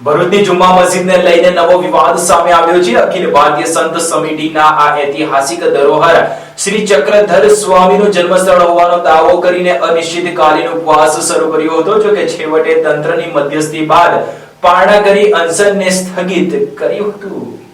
ભરૂચની જુમ્મા મસ્જિદને લઈને નવો વિવાદ સામે આવ્યો છે. અખિલ ભારતીય સંત સમિતિના આ ઐતિહાસિક ધરોહર શ્રી ચક્રધર સ્વામીનું જન્મસ્થળ હોવાનો દાવો કરીને અનિશ્ચિતકાલીન ઉપવાસ શરૂ કર્યો હતો. જો કે છેવટે તંત્રની મધ્યસ્થી બાદ પારણા કરી અનશનને સ્થગિત કર્યું હતું.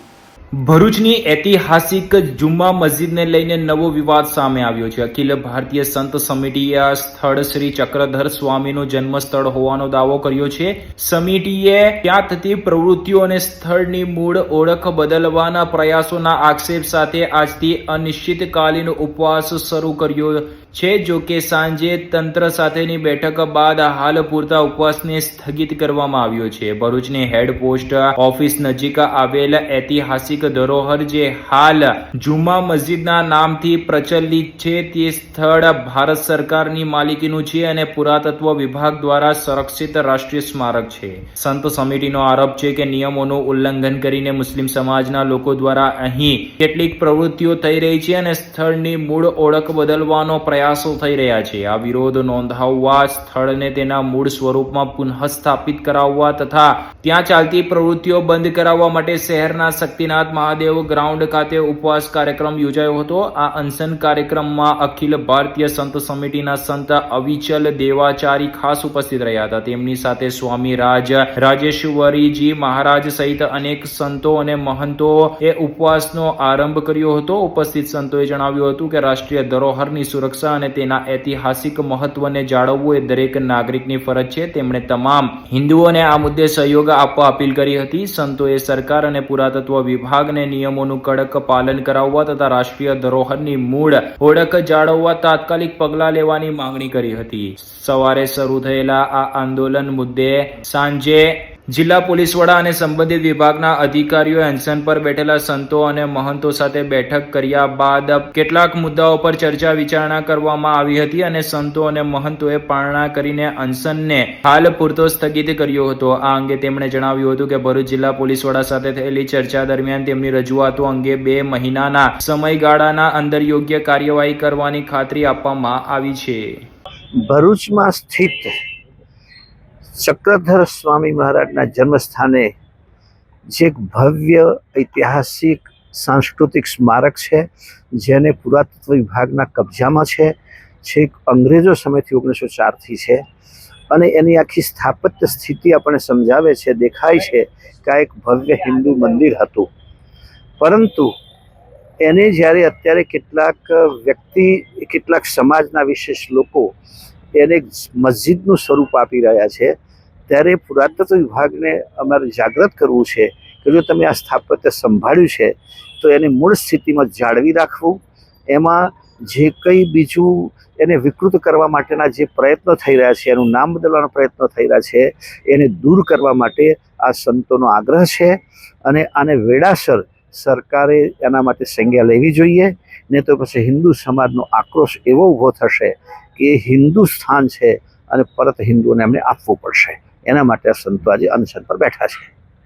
ભરૂચની ઐતિહાસિક જુમ્મા મસ્જિદને લઈને નવો વિવાદ સામે આવ્યો છે. અખિલ ભારતીય સંત સમિતિએ આ સ્થળ શ્રી ચક્રધર સ્વામીનું જન્મસ્થળ હોવાનો દાવો કર્યો છે. સમિતિએ ત્યાં થતી પ્રવૃત્તિઓ અને સ્થળની મૂળ ઓળખ બદલવાના પ્રયાસોના આક્ષેપ સાથે આજથી અનિશ્ચિતકાલીન ઉપવાસ શરૂ કર્યો છે, જો કે સાંજે તંત્ર સાથેની બેઠક બાદ હાલ પૂરતા ઉપવાસને સ્થગિત કરવામાં આવ્યો છે. ભરૂચની હેડ પોસ્ટ ઓફિસ નજીક આવેલ ઐતિહાસિક ધરોહર જે હાલ જુમા મસ્જિદના નામથી પ્રચલિત છે તે સ્થળ ભારત સરકારની માલિકીનું છે અને પુરાતત્વ વિભાગ દ્વારા સંરક્ષિત રાષ્ટ્રીય સ્મારક છે. સંત સમિતિનો આરોપ છે કે નિયમોનું ઉલ્લંઘન કરીને મુસ્લિમ સમાજના લોકો દ્વારા અહીં કેટલીક પ્રવૃત્તિઓ થઈ રહી છે અને સ્થળની મૂળ ઓળખ બદલવાનો પ્રયાસો થઈ રહ્યા છે. આ વિરોધ નોંધાવવા સ્થળને તેના મૂળ સ્વરૂપમાં પુનઃસ્થાપિત કરાવવા તથા ત્યાં ચાલતી પ્રવૃત્તિઓ બંધ કરાવવા માટે શહેરના શક્તિનાથ મહાદેવ ગ્રાઉન્ડ ખાતે ઉપવાસ કાર્યક્રમ યોજાયો હતો. આ અનશન કાર્યક્રમમાં અખિલ ભારતીય સંત સમિતિના સંત અવિચલ દેવાચારી ખાસ ઉપસ્થિત રહ્યા હતા. તેમની સાથે સ્વામી રાજ, રાજેશ્વરીજી મહારાજ સહિત અનેક સંતો અને મહંતો એ ઉપવાસનો આરંભ કર્યો હતો. ઉપસ્થિત સંતોએ જણાવ્યું હતું કે રાષ્ટ્રીય ધરોહરની સુરક્ષા અને તેના ઐતિહાસિક મહત્વને જાળવવું એ દરેક નાગરિકની ફરજ છે. તેમણે તમામ હિન્દુઓને આ મુદ્દે સહયોગ આપવા અપીલ કરી હતી. સંતોએ સરકાર અને પુરાતત્વ વિભાગને નિયમોનું કડક પાલન કરાવવા તથા રાષ્ટ્રીય ધરોહરની મૂળ ઓળખ જાળવવા તાત્કાલિક પગલાં લેવાની માંગણી કરી હતી. સવારે શરૂ થયેલા આ આંદોલન મુદ્દે સાંજે જિલ્લા પોલીસ વડા અને સંબંધિત વિભાગના અધિકારીઓ અનશન પર બેઠેલા સંતો અને મહંતો સાથે બેઠક કર્યા બાદ કેટલાક મુદ્દાઓ પર ચર્ચા વિચારણા કરવામાં આવી હતી અને સંતો અને મહંતોએ પારણા કરીને અનશનને હાલ પૂરતો સ્થગિત કર્યો હતો. આ અંગે તેમણે જણાવ્યું હતું કે ભરૂચ જિલ્લા પોલીસ વડા સાથે થયેલી ચર્ચા દરમિયાન તેમની રજૂઆતો અંગે બે મહિનાના સમયગાળાના અંદર યોગ્ય કાર્યવાહી કરવાની ખાતરી આપવામાં આવી છે. ભરૂચમાં સ્થિત ચક્રધર સ્વામી મહારાજના જન્મસ્થાને જે એક ભવ્ય ઐતિહાસિક સાંસ્કૃતિક સ્મારક છે, જેને પુરાતત્વ વિભાગના કબજામાં છે છેક અંગ્રેજો સમયથી ઓગણીસો ચારથી છે. અને એની આખી સ્થાપત્ય સ્થિતિ આપણને સમજાવે છે, દેખાય છે કે આ એક ભવ્ય હિન્દુ મંદિર હતું. પરંતુ એને જ્યારે અત્યારે કેટલાક વ્યક્તિ, કેટલાક સમાજના વિશેષ લોકો એને મસ્જિદનું સ્વરૂપ આપી રહ્યા છે. ત્યારે પુરાતત્વ વિભાગને અમારે જાગૃત કરવું છે કે જો તમે આ સ્થાપત્ય સંભાળ્યું છે, તો એને મૂળ સ્થિતિમાં જાળવી રાખવું. એમાં જે કંઈ બીજું એને વિકૃત કરવા માટેના જે પ્રયત્નો થઈ રહ્યા છે, એનું નામ બદલવાનો પ્રયત્નો થઈ રહ્યા છે, એને દૂર કરવા માટે આ સંતોનો આગ્રહ છે. અને આને વેળાસર સરકારે એના માટે સંજ્ઞા લેવી જોઈએ, ને તો પછી હિન્દુ સમાજનો આક્રોશ એવો ઊભો થશે કે હિન્દુસ્થાન હિન્દુ સ્થાન છે અને પરત હિન્દુઓને એમને આપવું પડશે. એના માટે સંતો આજે અનશન પર બેઠા છે.